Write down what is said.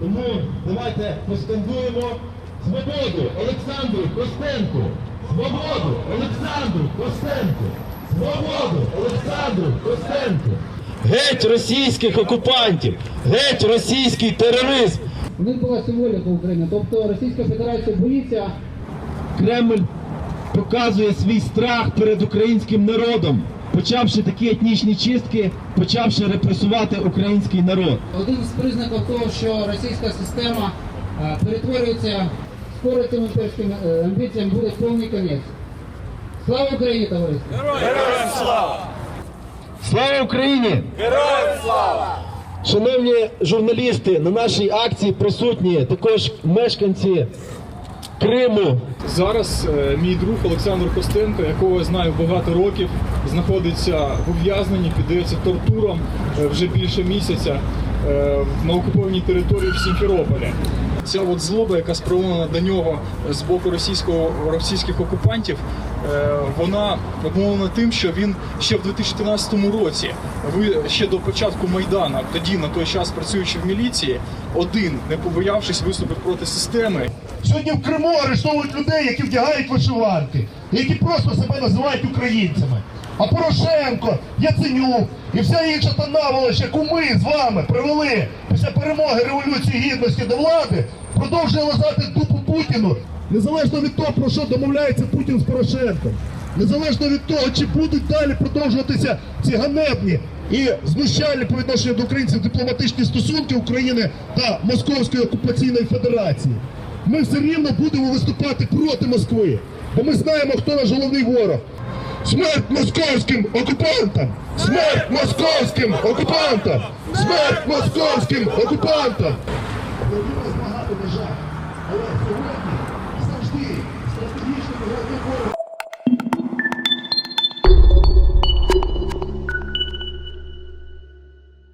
Тому давайте поскандуємо свободу Олександру Костенку! Свободу Олександру Костенку! Свободу Олександру Костенку! Геть російських окупантів! Геть російський тероризм! У них була символіка України, тобто Російська Федерація боїться Кремль показує свій страх перед українським народом, почавши такі етнічні чистки, почавши репресувати український народ. один з признаків того, що російська система е, перетворюється скоро цим імперським е, амбіціям буде повний кінець. Слава Україні, товариство! Слава Україні! Героям слава! Шановні журналісти, на нашій акції присутні також мешканці Криму. Зараз е, мій друг Олександр Костенко, якого я знаю багато років, знаходиться в ув'язненні, піддається тортурам е, вже більше місяця е, на окупованій території в Сімферополі. Ця от злоба, яка спрямована до нього з боку російського російських окупантів, е, вона обумовлена тим, що він ще в 2014 році, ще до початку майдана, тоді на той час працюючи в міліції, один не побоявшись виступив проти системи Сьогодні в Криму арештовують людей, які вдягають вишиванки, які просто себе називають українцями. А Порошенко, Яценюк і вся інша та наволоч, яку ми з вами привели після перемоги Революції Гідності до влади, продовжує лизати дупу Путіну. Незалежно від того, про що домовляється Путін з Порошенком. Незалежно від того, чи будуть далі продовжуватися ці ганебні і знущальні по відношенню до українців дипломатичні стосунки України та Московської окупаційної федерації. Ми все рівно будемо виступати проти Москви, бо ми знаємо, хто наш головний ворог. Смерть московським окупантам! Смерть московським окупантам! Смерть московським окупантам! Багато на жаль. Але сьогодні